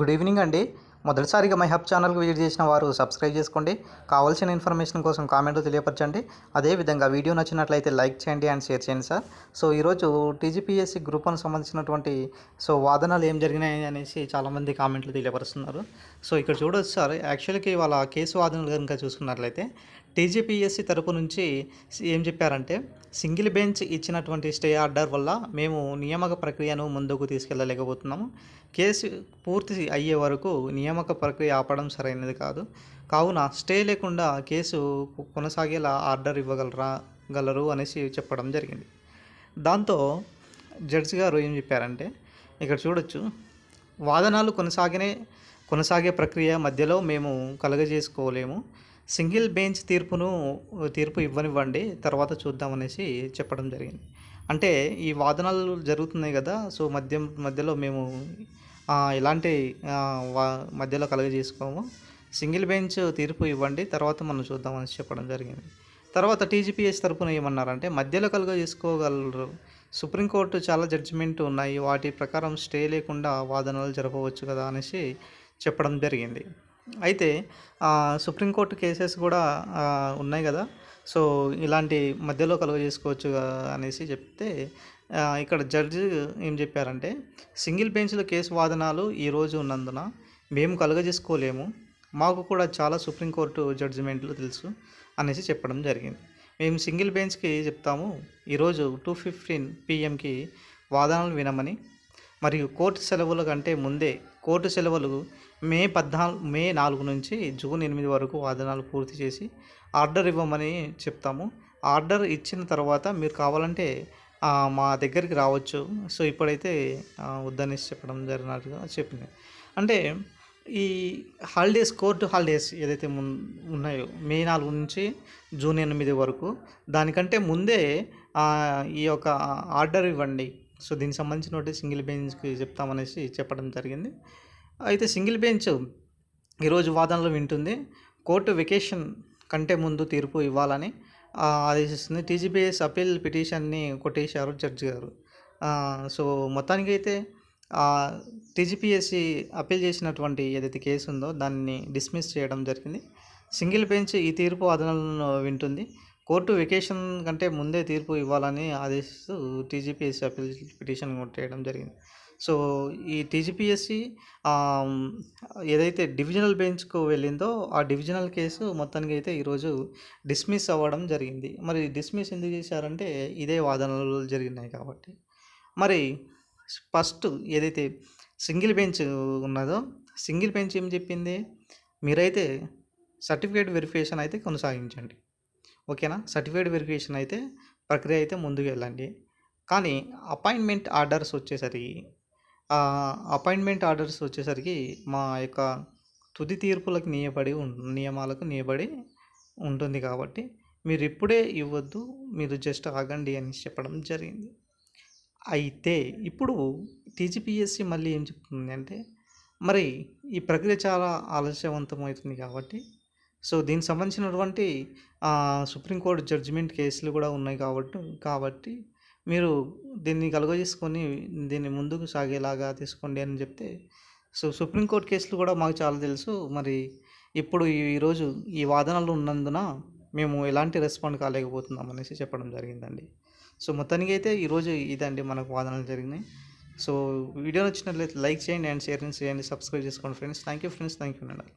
Good evening అండి. మొదటిసారిగా my hub ఛానల్కి విజిట్ చేసిన వారు సబ్స్క్రైబ్ చేసుకోండి. కావాల్సిన ఇన్ఫర్మేషన్ కోసం కామెంట్ తెలియపరచండి. అదేవిధంగా వీడియో నచ్చినట్లయితే లైక్ చేయండి అండ్ షేర్ చేయండి సార్. సో ఈరోజు టీజీపీఎస్సీ గ్రూప్ వన్ సంబంధించినటువంటి సో వాదనలు ఏం జరిగినాయి అనేసి చాలామంది కామెంట్లు తెలియపరుస్తున్నారు. సో ఇక్కడ చూడొచ్చు సార్. యాక్చువల్గా వాళ్ళ కేసు వాదనలు కనుక చూసుకున్నట్లయితే టీజీపీఎస్సీ తరపు నుంచి ఏం చెప్పారంటే సింగిల్ బెంచ్ ఇచ్చినటువంటి స్టే ఆర్డర్ వల్ల మేము నియామక ప్రక్రియను ముందుకు తీసుకెళ్ళలేకపోతున్నాము కేసు పూర్తి అయ్యే వరకు నియామక ప్రక్రియ ఆపడం సరైనది కాదు. కావున స్టే లేకుండా కేసు కొనసాగేలా ఆర్డర్ ఇవ్వగలరా గలరు అనేసి చెప్పడం జరిగింది. దాంతో జడ్జి గారు ఏం చెప్పారంటే ఇక్కడ చూడొచ్చు వాదనలు కొనసాగినే కొనసాగే ప్రక్రియ మధ్యలో మేము కలగజేసుకోలేము. సింగిల్ బెంచ్ తీర్పును తీర్పు ఇవ్వనివ్వండి తర్వాత చూద్దామనేసి చెప్పడం జరిగింది. అంటే ఈ వాదనలు జరుగుతున్నాయి కదా సో మధ్య మధ్యలో మేము ఇలాంటి ఎలాంటి వా మధ్యలో కలుగజేసుకోము. సింగిల్ బెంచ్ తీర్పు ఇవ్వండి తర్వాత మనం చూద్దామని చెప్పడం జరిగింది. తర్వాత టీజీపీఎస్ తరపున ఏమన్నారంటే మధ్యలో కలుగ చేసుకోగలరు సుప్రీంకోర్టు చాలా జడ్జిమెంట్ ఉన్నాయి వాటి ప్రకారం స్టే లేకుండా వాదనలు జరపవచ్చు కదా అనేసి చెప్పడం జరిగింది. అయితే సుప్రీంకోర్టు కేసెస్ కూడా ఉన్నాయి కదా. సో ఇలాంటి మధ్యలో కలుగ చేసుకోవచ్చు అనేసి చెప్తే ఇక్కడ జడ్జి ఏం చెప్పారంటే సింగిల్ బెంచ్లో కేసు వాదనాలు ఈరోజు ఉన్నందున మేము కలుగజేసుకోలేము మాకు కూడా చాలా సుప్రీంకోర్టు జడ్జిమెంట్లు తెలుసు అనేసి చెప్పడం జరిగింది. మేము సింగిల్ బెంచ్కి చెప్తాము ఈరోజు టూ ఫిఫ్టీన్ పిఎంకి వాదనలు వినమని మరియు కోర్టు సెలవుల కంటే ముందే కోర్టు సెలవులు మే పద్నాలుగు మే నాలుగు నుంచి జూన్ ఎనిమిది వరకు వాదనాలు పూర్తి చేసి ఆర్డర్ ఇవ్వమని చెప్తాము. ఆర్డర్ ఇచ్చిన తర్వాత మీరు కావాలంటే మా దగ్గరికి రావచ్చు. సో ఇప్పుడైతే వద్దనేసి చెప్పడం జరిగినట్టుగా చెప్పింది. అంటే ఈ హాలిడేస్ కోర్టు హాలిడేస్ ఏదైతే ము ఉన్నాయో మే నాలుగు నుంచి జూన్ ఎనిమిది వరకు దానికంటే ముందే ఈ యొక్క ఆర్డర్ ఇవ్వండి. సో దీనికి సంబంధించిన ఒకటి సింగిల్ బెంచ్కి చెప్తామనేసి చెప్పడం జరిగింది. అయితే సింగిల్ బెంచ్ ఈరోజు వాదనలు వింటుంది. కోర్టు వెకేషన్ కంటే ముందు తీర్పు ఇవ్వాలని ఆదేశిస్తుంది. టీజీపీఎస్ అపీల్ పిటిషన్ని కొట్టేశారు జడ్జి గారు. సో మొత్తానికి అయితే టీజీపీఎస్సి అప్పీల్ చేసినటువంటి ఏదైతే కేసు ఉందో దాన్ని డిస్మిస్ చేయడం జరిగింది. సింగిల్ బెంచ్ ఈ తీర్పు వాదనలను వింటుంది. కోర్టు వెకేషన్ కంటే ముందే తీర్పు ఇవ్వాలని ఆదేశిస్తూ టీజీపీఎస్సీ అప్పీల్ పిటిషన్ కొట్టేయడం జరిగింది. సో ఈ టీజీపీఎస్సి ఏదైతే డివిజనల్ బెంచ్కు వెళ్ళిందో ఆ డివిజనల్ కేసు మొత్తానికి అయితే ఈరోజు డిస్మిస్ అవ్వడం జరిగింది. మరి డిస్మిస్ ఎందుకు చేశారంటే ఇదే వాదనలు జరిగినాయి కాబట్టి. మరి ఫస్ట్ ఏదైతే సింగిల్ బెంచ్ ఉన్నదో సింగిల్ బెంచ్ ఏం చెప్పింది? మీరైతే సర్టిఫికేట్ వెరిఫికేషన్ అయితే కొనసాగించండి. ఓకేనా? సర్టిఫైడ్ వెరిఫికేషన్ అయితే ప్రక్రియ అయితే ముందుకు వెళ్ళండి. కానీ అపాయింట్మెంట్ ఆర్డర్స్ వచ్చేసరికి అపాయింట్మెంట్ ఆర్డర్స్ వచ్చేసరికి మా యొక్క తుది తీర్పులకు నియబడి ఉం- నియమాలకు నియబడి ఉంటుంది కాబట్టి మీరు ఇప్పుడే ఇవ్వద్దు మీరు జస్ట్ ఆగండి అని చెప్పడం జరిగింది. అయితే ఇప్పుడు టీజీపీఎస్సీ మళ్ళీ ఏం చెప్తుంది అంటే మరి ఈ ప్రక్రియ చాలా ఆలస్యవంతమవుతుంది కాబట్టి సో దీనికి సంబంధించినటువంటి సుప్రీంకోర్టు జడ్జిమెంట్ కేసులు కూడా ఉన్నాయి కాబట్టి కాబట్టి మీరు దీన్ని కలుగజేసుకొని దీన్ని ముందుకు సాగేలాగా తీసుకోండి అని చెప్తే సో సుప్రీంకోర్టు కేసులు కూడా మాకు చాలా తెలుసు. మరి ఇప్పుడు ఈరోజు ఈ వాదనలు ఉన్నందున మేము ఎలాంటి రెస్పాండ్ కాలేకపోతున్నాం అనేసి చెప్పడం జరిగిందండి. సో మొత్తానికి అయితే ఈరోజు ఇదండి మనకు వాదనలు జరిగినాయి. సో వీడియో నచ్చినట్లయితే లైక్ చేయండి అండ్ షేర్ చేయండి సబ్స్క్రైబ్ చేసుకోండి friends. Thank you friends thank you అండి.